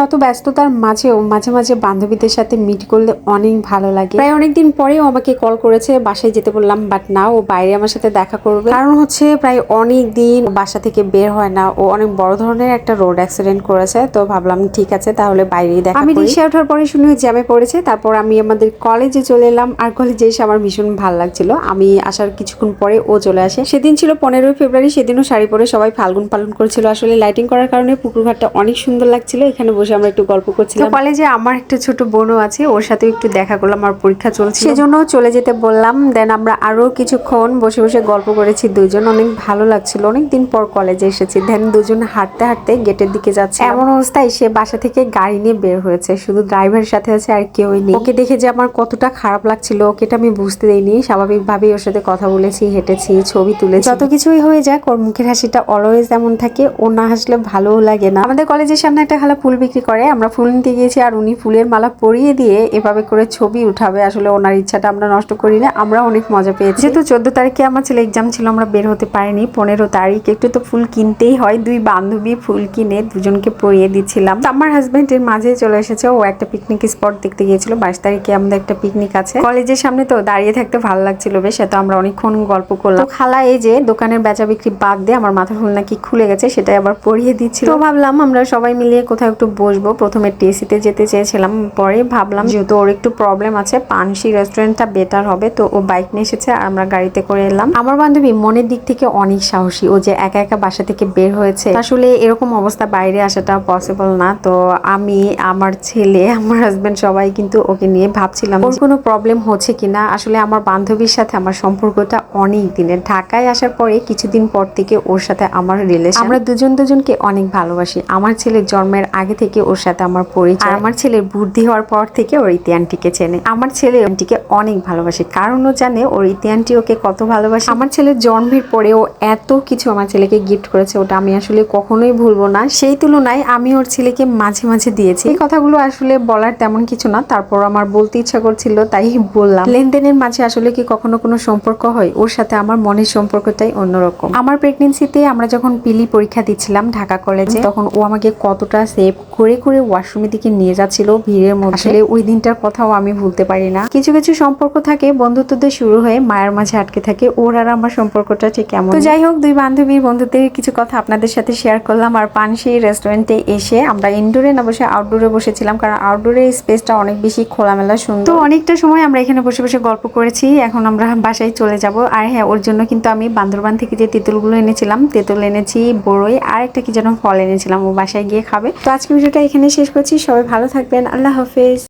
শত ব্যস্ততার মাঝেও মাঝে মাঝে বান্ধবীদের সাথে মিট করলে অনেক ভালো লাগে। প্রায় অনেকদিন পরেও আমাকে কল করেছে বাসায় যেতে বললাম বাট না ও বাইরে আমার সাথে দেখা করবে। কারণ হচ্ছে প্রায় অনেক দিন বাসা থেকে বের হয় না। ও অনেক বড় ধরনের একটা রোড অ্যাক্সিডেন্ট করেছে তো ভাবলাম ঠিক আছে তাহলে বাইরেই দেখা আমি রিক্সা ওঠার পরে শুনে জ্যামে পড়েছে তারপর আমি আমাদের কলেজে চলে এলাম। আর কলেজে এসে আমার ভীষণ ভালো লাগছিল। আমি আসার কিছুক্ষণ পরে ও চলে আসে। সেদিন ছিল পনেরোই ফেব্রুয়ারি সেদিনও শাড়ি পরে সবাই ফাল্গুন পালন করেছিল। আসলে লাইটিং করার কারণে পুকুর ঘাটটা অনেক সুন্দর লাগছিল এখানে বসে আমরা একটু গল্প করছিলাম। কলেজে আমার একটা ছোট বোনও আছে ওর সাথে একটু দেখা করলাম আমার পরীক্ষা চলছে সেজন্য চলে যেতে বললাম দেন আমরা আরও কিছুক্ষণ বসে বসে গল্প করেছি দুজন অনেক ভালো লাগছিল। অনেক দিন পর কলেজে এসেছি দেন দুজন হাঁটতে হাঁটতে গেটের দিকে যাচ্ছে। এমন অবস্থায় সে বাসা থেকে গাড়ি নিয়ে বের হয়েছে শুধু ড্রাইভারের সাথে আছে আর কেউই নেই। ওকে দেখে যে আমার কতটা খারাপ লাগছিল ওকে এটা আমি বুঝতে দেইনি। স্বাভাবিকভাবেই ওর সাথে কথা বলেছি হেঁটেছি ছবি তুলেছি। যত কিছুই হয়ে যাক ওর মুখের হাসিটা অলওয়েজ এমন থাকে ও না হাসলে ভালোও লাগে না। আমাদের কলেজের সামনে একটা খালা ফুল বিক্রি করে, আমরা ফুল নিতে গিয়েছি আর উনি ফুলের মালা পরিয়ে দিয়ে এভাবে করে ছবি উঠাবে। আসলে ওনার ইচ্ছাটা আমরা নষ্ট করি না, আমরা অনেক মজা পেয়েছি। যেহেতু চোদ্দ তারিখে আমার ছেলে এক্সাম ছিল, আমরা বের হতে পারিনি। পনেরো তারিখ, একটু তো ফুল কিনতেই হয়। দুই বান্ধবী ফুল কিনে দুজনকে পরিয়ে দিচ্ছিলাম। আমার হাজবেন্ডের মাঝে চলে এসেছে। ও একটা পিকনিক স্পট দেখতে গিয়েছিল। বাইশ তারিখে আমাদের একটা পিকনিক আছে। কলেজের সামনে তো দাঁড়িয়ে থাকতে ভালো লাগছিল বেশ, এত আমরা অনেকক্ষণ গল্প করলাম। খালা এই যে দোকানের বেচা বিক্রি বাদ দিয়ে আমার মাথা ফুল নাকি খুলে গেছে, সেটাই আবার পরিয়ে দিচ্ছিল। ভাবলাম আমরা সবাই মিলিয়ে কোথাও একটু বসবো। প্রথমে টিএসিতে যেতে চেয়েছিলাম, পরে ভাবলাম যেহেতু ওর একটু প্রবলেম আছে, পানসি রেস্টুরেন্টটা বেটার হবে, তো ও বাইক নিয়ে এসেছে আর আমরা গাড়িতে করে এলাম। আমার বান্ধবী মনের দিক থেকে অনেক সাহসী, ও যে একা একা বাসা থেকে বের হয়েছে, আসলে এরকম অবস্থা বাইরে আসাটা পসিবল না। তো আমি, আমার ছেলে, আমার হাজবেন্ড সবাই কিন্তু ওকে নিয়ে ভাবছিলাম ওর কোনো প্রবলেম হচ্ছে কিনা। আসলে আমার বান্ধবীর সাথে আমার সম্পর্কটা অনেক দিনের। ঢাকায় আসার পরে কিছুদিন পর থেকে ওর সাথে আমার রিলেশন আমরা দুজন দুজনকে অনেক ভালোবাসি। আমার ছেলের জন্মের আগে থেকে ওর সাথে আমার পরিচয়। আর আমার ছেলের বুদ্ধি হওয়ার পর থেকে ওর ইতিহানটিকে চেনে। আমার ছেলে আন্টিকে অনেক ভালোবাসে। কারণ ও জানে ওর ইতিহানটি ওকে কত ভালোবাসে। আমার ছেলের জন্মের পরে ও এত কিছু আমার ছেলেকে গিফট করেছে, ওটা আমি আসলে কখনোই ভুলবো না। সেই তুলনায় আমি ওর ছেলেকে মাঝে মাঝে দিয়েছি। এই কথাগুলো আসলে বলার তেমন কিছু না, তারপর আমার বলতে ইচ্ছা করছিল, তাই বললাম। লেনদেনের মাঝে আসলে কি কখনো কোনো সম্পর্ক হয়? ওর সাথে আমার মনের সম্পর্কটাই অন্যরকম। আমার প্রেগনেন্সিতে আমরা যখন পিলি পরীক্ষা দিচ্ছিলাম ঢাকা কলেজে তখন ও আমাকে কতটা সেভ করে করে ওয়াশরুমের দিকে নিয়ে যাচ্ছিল ভিড়ের মধ্যে। আসলে ওই দিনটার কথাও আমি ভুলতে পারি না। কিছু কিছু সম্পর্ক থাকে বন্ধুত্ব দিয়ে শুরু হয়ে মায়ের মাঝে আটকে থাকে। ওর আর আমার সম্পর্কটা ঠিক কেমন তো যাই হোক, দুই বান্ধবীর বন্ধুদের কিছু কথা আপনাদের সাথে শেয়ার করলাম। আর পানসি রেস্টুরেন্টে এসে আমরা ইনডোরে না বসে আউটডোরে বসেছিলাম, কারণ আউটডোরে স্পেসটা অনেক বেশি খোলামেলা, সুন্দর। তো অনেকটা সময় আমরা এখানে বসে বসে গল্প করেছি। এখন আমরা বাসায় চলে যাব। আর হ্যাঁ ওর জন্য কিন্তু আমি বান্দরবান থেকে যে তেঁতুলগুলো এনেছিলাম, তেঁতুল এনেছি, বড়ই আর একটা কি যেন ফল এনেছিলাম, ও বাসায় গিয়ে খাবে। তো আজকে ভিডিওটা এখানে শেষ করছি। সবাই ভালো থাকবেন। আল্লাহ হাফেজ।